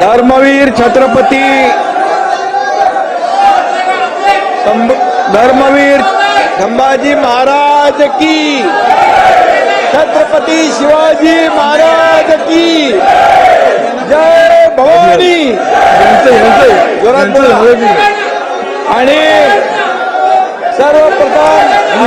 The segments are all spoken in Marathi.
धर्मवीर छत्रपती धर्मवीर संभाजी महाराज की. छत्रपती शिवाजी महाराज की. जय भवानी. आणि सर्वप्रथम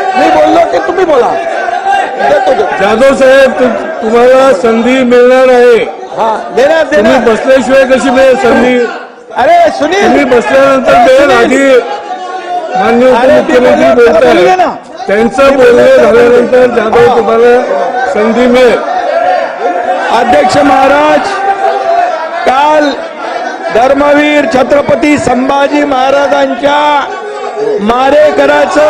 मी बोललो की तुम्ही बोला. जाधव साहेब तु- तुम्हाला संधी मिळणार आहे. हा देणार तुम्ही देणार बसल्याशिवाय कशी मिळेल संधी? अरे सुनील. तुम्ही बसल्यानंतर मिळेल आधी. मान्य अरे, ते उपमुख्यमंत्री बोलले, त्याला बोलू दे ना. बोलताय त्यांचं बोलणं झाल्यानंतर जाधव तुम्हाला संधी मिळेल. अध्यक्ष महाराज काल धर्मवीर छत्रपती संभाजी महाराजांच्या मारेकराचं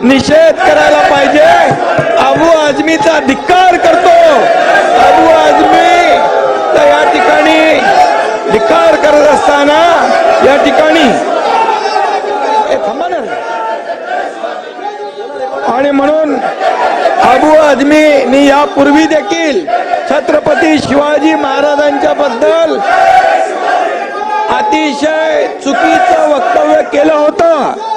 निषेध करायला पाहिजे. अबू आजमीचा धिक्कार करतो. अबू आजमी तर या ठिकाणी धिक्कार करत असताना या ठिकाणी आणि म्हणून अबू आझमीनी यापूर्वी देखील छत्रपती शिवाजी महाराजांच्या बद्दल अतिशय चुकीचं वक्तव्य केलं होतं.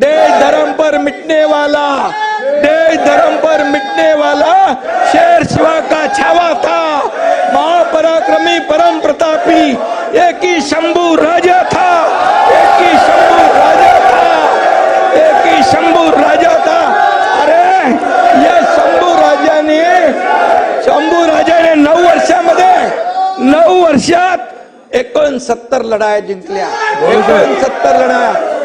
देश धर्म पर मिटने वाला देश धर्म पर मिटने वाला शेर शिवा का छावा था। महापराक्रमी परम प्रतापी एक ही शंभू राजा था एक ही शंभू राजा था एक ही शंभू राजा था। अरे या शंभू राजाने शंभू राजाने नऊ वर्षामध्ये नऊ वर्षात एकोणसत्तर लढाया जिंकल्या एकोणसत्तर लढाया.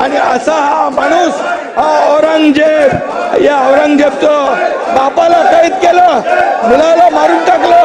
आणि असा हा माणूस हा औरंगजेब या औरंगजेबचं बापाला कैद केलं मुलाला मारून टाकलं.